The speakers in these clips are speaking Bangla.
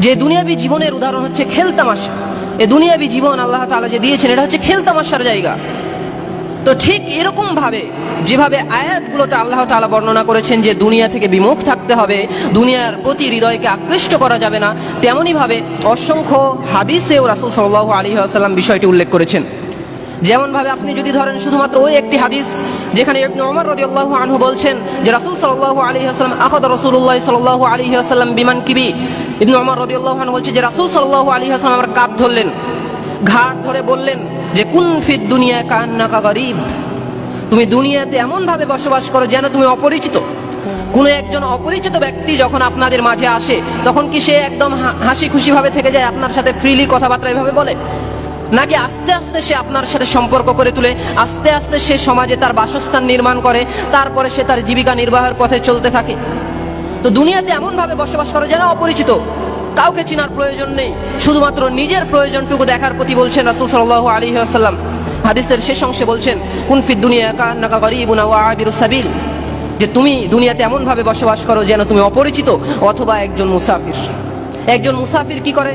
যে দুনিয়াবী জীবনের উদাহরণ হচ্ছে খেলতামাশা এ দুনিয়াবী জীবন আল্লাহ তাআলা যে দিয়েছেন, এটা হচ্ছে খেলতামাশার জায়গা। তো ঠিক এরকম ভাবে যেভাবে আয়াতগুলোতে আল্লাহ তাআলা বর্ণনা করেছেন যে দুনিয়া থেকে বিমুখ থাকতে হবে, দুনিয়ার প্রতি হৃদয়কে আকৃষ্ট করা যাবে না তেমনই ভাবে অসংখ্য হাদিসেও রাসূল সাল্লাল্লাহু আলাইহি ওয়াসাল্লাম বিষয়টি উল্লেখ করেছেন। যেমন ভাবে আপনি যদি ধরেন শুধুমাত্র ওই একটি হাদিস যেখানে ইবনে ওমর রাদিয়াল্লাহু আনহু বলছেন যে রাসূল সাল্লাল্লাহু আলাইহি ওয়াসাল্লাম আখাদ রাসূলুল্লাহ সাল্লাল্লাহু আলাইহি বিমান কিবি। ইবনে ওমর রাদিয়াল্লাহু আনহু বলছে যে রাসূল সাল্লাল্লাহু আলাইহি ওয়াসাল্লাম আমার কাঁধ ধরলেন ঘাট ধরে বললেন যে, কুন ফিদ দুনিয়া কান্নাকা গরিব? তুমি দুনিয়াতে এমন ভাবে বসবাস করো যেন তুমি অপরিচিত। কোন একজন অপরিচিত ব্যক্তি যখন আপনাদের মাঝে আসে, তখন কি সে একদম হাসি খুশি ভাবে থেকে যায়, আপনার সাথে ফ্রিলি কথাবার্তা এভাবে বলে? নাকি আস্তে আস্তে সে আপনার সাথে সম্পর্ক করে তুলে, আস্তে আস্তে সে সমাজে তার বাসস্থান নির্মাণ করে, তারপরে সে তার জীবিকা নির্বাহের পথে চলতে থাকে। তো দুনিয়াতে এমন ভাবে বসবাস করে যেন অপরিচিত, কাউকে চিনার প্রয়োজন নেই। শুধুমাত্র নিজের প্রয়োজনটুকু দেখার প্রতি বলছেন রাসূল সাল্লাল্লাহু আলী ওয়াসাল্লাম। হাদিসের শেষ অংশে বলছেন, কুন ফিদ দুনিয়া কান্নাকা গরিবুন ওয়া আবিরুস সাবিল। যে তুমি দুনিয়াতে এমন ভাবে বসবাস করো যেন তুমি অপরিচিত অথবা একজন মুসাফির। একজন মুসাফির কি করে?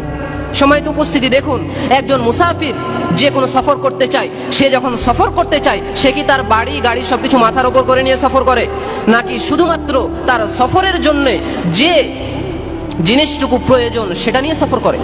সম্মানিত উপস্থিতি দেখুন, একজন মুসাফির যে কোনো সফর করতে চায়, সে যখন সফর করতে চায়, সে কি তার বাড়ি, গাড়ি সবকিছু মাথার ওপর করে নিয়ে সফর করে? নাকি শুধুমাত্র তার সফরের জন্যে যে জিনিসটুকু প্রয়োজন সেটা নিয়ে সফর করে?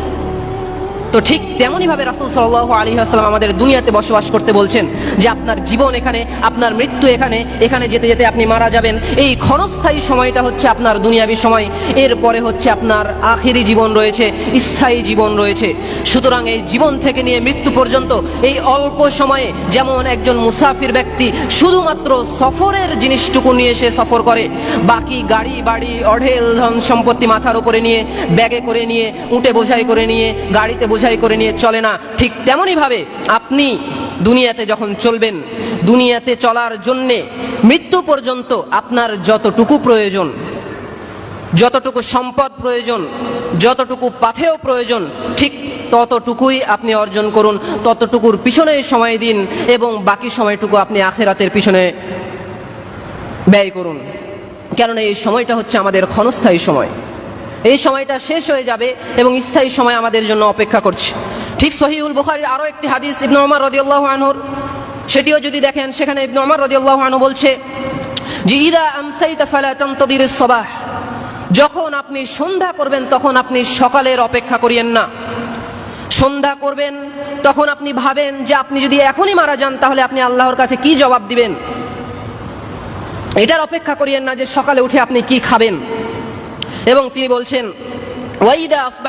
তো ঠিক তেমনই ভাবে রাসুল সাল্লাহ আলী আসসালাম আমাদের দুনিয়াতে বসবাস করতে বলছেন যে আপনার জীবন এখানে, আপনার মৃত্যু এখানে এখানে যেতে যেতে আপনি মারা যাবেন। এই ক্ষণস্থায়ী সময়টা হচ্ছে আপনার দুনিয়াবী সময়। এরপরে হচ্ছে আপনার আখিরি জীবন রয়েছে, স্থায়ী জীবন রয়েছে। সুতরাং এই জীবন থেকে নিয়ে মৃত্যু পর্যন্ত এই অল্প সময়ে যেমন একজন মুসাফির ব্যক্তি শুধুমাত্র সফরের জিনিসটুকু নিয়ে সে সফর করে, বাকি গাড়ি, বাড়ি, অঢেল ধন সম্পত্তি মাথার উপরে নিয়ে, ব্যাগে করে নিয়ে উঠে বোঝাই করে নিয়ে, গাড়িতে করে নিয়ে চলে না, ঠিক তেমনই ভাবে আপনি দুনিয়াতে যখন চলবেন, দুনিয়াতে চলার জন্যে মৃত্যু পর্যন্ত আপনার যতটুকু প্রয়োজন, যতটুকু সম্পদ প্রয়োজন, যতটুকু পাথেও প্রয়োজন, ঠিক ততটুকুই আপনি অর্জন করুন, ততটুকুর পিছনে সময় দিন এবং বাকি সময়টুকু আপনি আখেরাতের পিছনে ব্যয় করুন। কেননা এই সময়টা হচ্ছে আমাদের ক্ষণস্থায়ী সময়। এই সময়টা শেষ হয়ে যাবে এবং স্থায়ী সময় আমাদের জন্য অপেক্ষা করছে। ঠিক সহিউল বুখারীর আরও একটি হাদিস ইবনে ওমর রাদিয়াল্লাহু আনহুর, সেটিও যদি দেখেন, সেখানে ইবনে ওমর রাদিয়াল্লাহু আনহু বলছে যে ইদা আমসাইতা ফালা সাবাহ। যখন আপনি সন্ধ্যা করবেন, তখন আপনি সকালের অপেক্ষা করিয়েন না। সন্ধ্যা করবেন, তখন আপনি ভাবেন যে আপনি যদি এখনই মারা যান, তাহলে আপনি আল্লাহর কাছে কি জবাব দিবেন? এটার অপেক্ষা করিয়েন না যে সকালে উঠে আপনি কি খাবেন। এবং তিনি বলছেন ওয়াইদা